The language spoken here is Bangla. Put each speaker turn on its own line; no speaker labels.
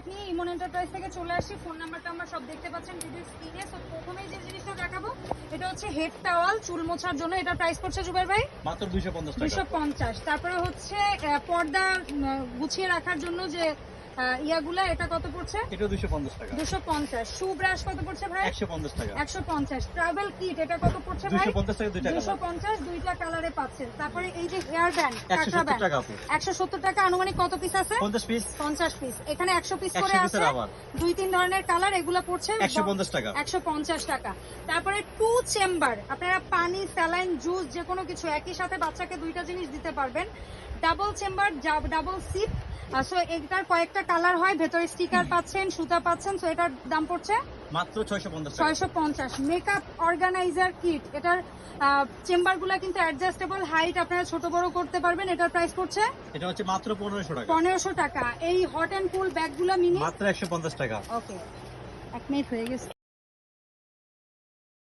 প্রোডাক্ট নিয়ে ইমন এন্টারপ্রাইজ থেকে চলে আসি। ফোন নাম্বারটা আমরা সব দেখতে পাচ্ছেন ভিডিও স্ক্রিনে তো প্রথমেই যে জিনিসটা দেখাবো এটা হচ্ছে হেড টাওয়াল চুল মোছার জন্য। এটা প্রাইস পড়ছে জুবের ভাই?
মাত্র দুইশো পঞ্চাশ
দুশো
টাকা
250 তারপরে হচ্ছে পর্দা গুছিয়ে রাখার জন্য যে ইয়াগুলা এটা কত পড়ছে?
এটা দুইশো পঞ্চাশ টাকা।
দুশো পঞ্চাশ। শু ব্রাশ কত পড়ছে ভাই?
একশো পঞ্চাশ টাকা।
একশো পঞ্চাশ। ট্রাভেল কিট এটা কত পড়ছে ভাই?
দুইশো পঞ্চাশ টাকা দুইটা
দুশো
কালার
পঞ্চাশ দুইটা কালারে পাচ্ছেন। তারপরে এই যে হেয়ার ব্যান্ড
একশো
কাঁকড়া
সত্তর
ব্যান্ড
টাকা আপু।
একশো সত্তর টাকা আনুমানিক কত পিস আছে?
পঞ্চাশ পিস
পঞ্চাশ পিস এখানে একশো পিস করে আছে। দুই তিন ধরনের কালার এগুলো পড়ছে।
একশো পঞ্চাশ টাকা।
একশো পঞ্চাশ টাকা। তারপরে টু চেম্বার আপনারা পানি স্যালাইন জুস যে কোনো কিছু একই সাথে বাচ্চাকে দুইটা জিনিস দিতে পারবেন। Double chamber double zip so এটার কয়েকটা কালার হয় ভেতরে স্টিকার পাচ্ছেন সুতা পাচ্ছেন সো এটার দাম পড়ছে?
মাত্র ছয়শো পঞ্চাশ টাকা।
ছয়শো পঞ্চাশ। মেকআপ অর্গানাইজার কিট এটার চেম্বারগুলো কিন্তু অ্যাডজাস্টেবল হাইট আপনারা ছোট বড় করতে পারবেন। এটার প্রাইস পড়ছে?
এটা হচ্ছে মাত্র পনেরোশো টাকা।
পনেরোশো টাকা। এই হট এন্ড কুল ব্যাগগুলো মিনি
মাত্র একশো পঞ্চাশ টাকা।
ওকে এক মিনিট হয়ে গেছে।